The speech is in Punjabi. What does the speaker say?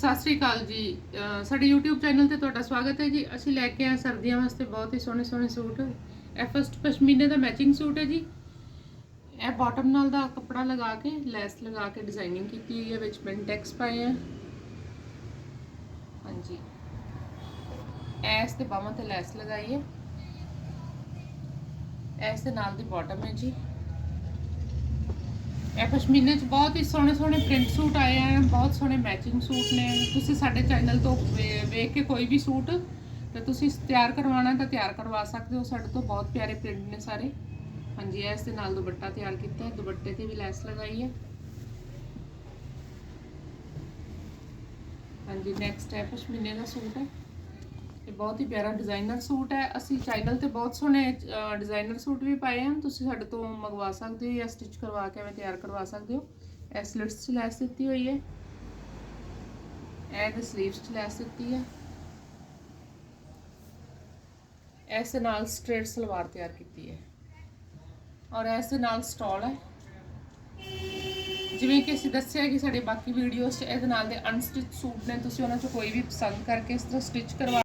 ਸਤਿ ਸ੍ਰੀ ਅਕਾਲ ਜੀ। ਸਾਡੇ YouTube ਚੈਨਲ ਤੇ ਤੁਹਾਡਾ ਸਵਾਗਤ ਹੈ ਜੀ। ਅਸੀਂ ਲੈ ਕੇ ਆਏ ਸਰਦੀਆਂ ਵਾਸਤੇ ਬਹੁਤ ਹੀ ਸੋਹਣੇ ਸੋਹਣੇ ਸੂਟ। ਇਹ ਫਸਟ ਪਸ਼ਮੀਨੇ ਦਾ ਮੈਚਿੰਗ ਸੂਟ ਹੈ ਜੀ। ਇਹ ਬਾਟਮ ਨਾਲ ਦਾ ਕੱਪੜਾ ਲਗਾ ਕੇ ਲੈਸ ਲਗਾ ਕੇ ਡਿਜ਼ਾਈਨਿੰਗ ਕੀਤੀ ਹੋਈ ਹੈ, ਵਿੱਚ ਪਿੰਟੈਕਸ ਪਾਏ ਆ। ਹਾਂਜੀ। ਐਸ ਤੇ ਬਾਹਾਂ ਤੇ ਲੈਸ ਲਗਾਈ ਹੈ। ਐਸ ਦੇ ਨਾਲ ਦੀ ਬਾਟਮ ਹੈ ਜੀ। ਇਹ ਪਸ਼ਮੀਨੇ ਚ ਬਹੁਤ ਹੀ ਸੋਹਣੇ ਸੋਹਣੇ ਪ੍ਰਿੰਟ ਸੂਟ ਆਏ ਆ, ਬਹੁਤ ਸੋਹਣੇ ਮੈਚਿੰਗ ਸੂਟ ਨੇ। ਤੁਸੀਂ ਸਾਡੇ ਚੈਨਲ ਤੋਂ ਵੇ- ਵੇਖ ਕੇ ਕੋਈ ਵੀ ਸੂਟ ਤੇ ਤੁਸੀਂ ਤਿਆਰ ਕਰਵਾਉਣਾ ਤਾਂ ਤਿਆਰ ਕਰਵਾ ਸਕਦੇ ਹੋ। ਸਾਡੇ ਤੋਂ ਬਹੁਤ ਪਿਆਰੇ ਪ੍ਰਿੰਟ ਨੇ ਸਾਰੇ। ਹਾਂਜੀ ਇਸ ਦੇ ਨਾਲ ਦੁਪੱਟਾ ਤਿਆਰ ਕੀਤਾ। ਹੈ ਦੁਪੱਟੇ ਤੇ ਵੀ ਲੈਸ ਲਗਾਈ ਹੈ। ਹਾਂਜੀ ਨੈਕਸਟ ਹੈ ਪਸ਼ਮੀਨੇ ਦਾ ਸੂਟ ਹੈ। ਇਹ ਬਹੁਤ ਹੀ ਪਿਆਰਾ ਡਿਜ਼ਾਈਨਰ ਸੂਟ ਹੈ। ਅਸੀਂ ਚੈਨਲ ਤੇ ਬਹੁਤ ਸੋਹਣੇ ਡਿਜ਼ਾਈਨਰ ਸੂਟ ਵੀ ਪਾਏ ਹਨ। ਤੁਸੀਂ ਸਾਡੇ ਤੋਂ ਮੰਗਵਾ ਸਕਦੇ ਹੋ ਜਾਂ ਸਟਿਚ ਕਰਵਾ ਕੇ ਐਵੇਂ ਤਿਆਰ ਕਰਵਾ ਸਕਦੇ ਹੋ। ਇਹ ਚ ਲੈਸ ਦਿੱਤੀ ਹੋਈ ਹੈ। ਇਹ ਸਲੀਵਸ ਚ ਲੈਸ ਦਿੱਤੀ ਹੈ। ਇਸ ਦੇ ਨਾਲ ਸਟ੍ਰੇਟ ਸਲਵਾਰ ਤਿਆਰ ਕੀਤੀ ਹੈ। ਔਰ ਇਸ ਦੇ ਨਾਲ ਸਟਾਲ ਹੈ। ਜਿਵੇਂ ਕਿ ਅਸੀਂ ਦੱਸਿਆ ਕਿ ਸਾਡੇ ਬਾਕੀ ਵੀਡੀਓਜ਼ 'ਚ ਇਹਦੇ ਨਾਲ ਦੇ ਅਨਸਟਿਚ ਸੂਟ ਨੇ। ਤੁਸੀਂ ਉਹਨਾਂ 'ਚੋਂ ਕੋਈ ਵੀ ਪਸੰਦ ਕਰਕੇ ਇਸ ਤਰ੍ਹਾਂ ਸਟਿਚ ਕਰਵਾ